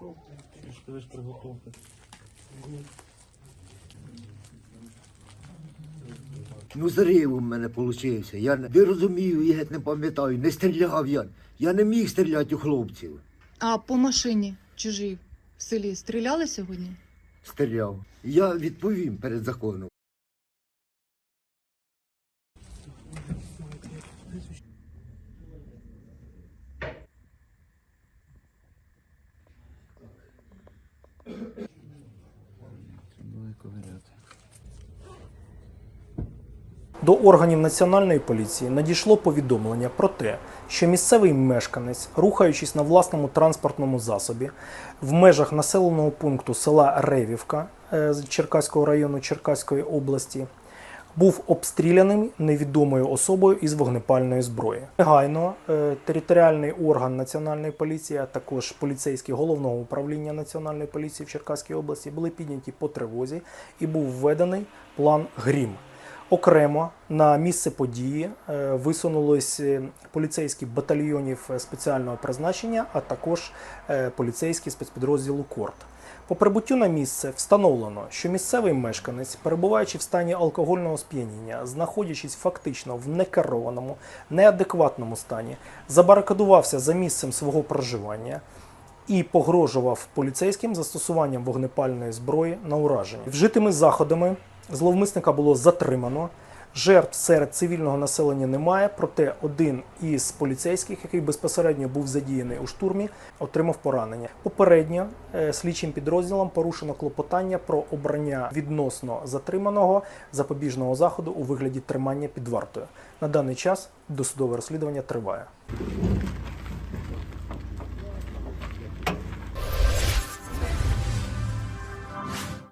Трошки лиш приготовки. Ну, зрив у мене вийшов. Я не не розумію, я не пам'ятаю, не стріляв я. Я не міг стріляти у хлопців. А по машині чужій в селі стріляли сьогодні? Стріляв. Я відповім перед законом. До органів національної поліції надійшло повідомлення про те, що місцевий мешканець, рухаючись на власному транспортному засобі в межах населеного пункту села Ревівка е, Черкаського району Черкаської області, був обстріляним невідомою особою із вогнепальної зброї. Негайно е, територіальний орган національної поліції, а також поліцейські головного управління національної поліції в Черкаській області були підняті по тривозі і був введений план Грім. Окремо на місце події е, висунулись е, поліцейські батальйонів е, спеціального призначення, а також поліцейські спецпідрозділу Корт. По прибуттю на місце встановлено, що місцевий мешканець, перебуваючи в стані алкогольного сп'яніння, знаходячись фактично в некерованому, неадекватному стані, забарикадувався за місцем свого проживання і погрожував поліцейським застосуванням вогнепальної зброї на ураження. Вжитими заходами зловмисника було затримано. Жертв серед цивільного населення немає, проте один із поліцейських, який безпосередньо був задіяний у штурмі, отримав поранення. Попередньо е, слідчим підрозділом порушено клопотання про обрання відносно затриманого запобіжного заходу у вигляді тримання під вартою. На даний час досудове розслідування триває.